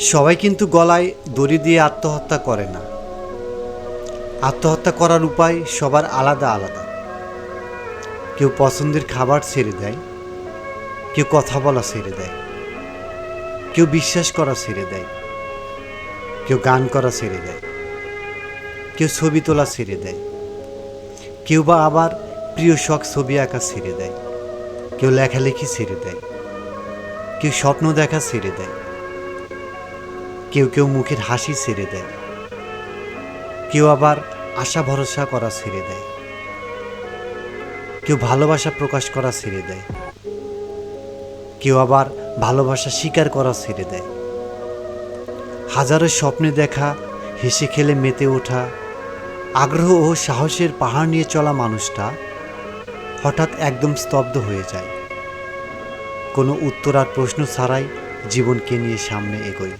সবাই কিন্তু গলায় দড়ি দিয়ে আত্মহত্যা করে না। আত্মহত্যা করার উপায় সবার আলাদা আলাদা। কেউ পছন্দের খাবার ছেড়ে দেয়, কেউ কথা বলা ছেড়ে দেয়, কেউ বিশ্বাস করা ছেড়ে দেয়, কেউ গান করা ছেড়ে দেয়, কেউ ছবি তোলা ছেড়ে দেয়, কেউ বা আবার প্রিয় শখ ছবি আঁকা ছেড়ে দেয়, কেউ লেখালেখি ছেড়ে দেয়, কেউ স্বপ্ন দেখা ছেড়ে দেয়। কেউ কেউ মুখের হাসি ছেড়ে দেয়। কেউ আবার আশা ভরসা করা ছেড়ে দেয়। কেউ ভালোবাসা প্রকাশ করা ছেড়ে দেয়। কেউ আবার ভালোবাসা স্বীকার করা ছেড়ে দেয়। হাজারো স্বপ্নে দেখা, হেসে খেলে মেতে ওঠা, আগ্রহ ও সাহসের পাহাড় নিয়ে চলা মানুষটা হঠাৎ একদম স্তব্ধ হয়ে যায়। কোনো উত্তর আর প্রশ্ন ছাড়াই জীবনকে নিয়ে সামনে এগোয়।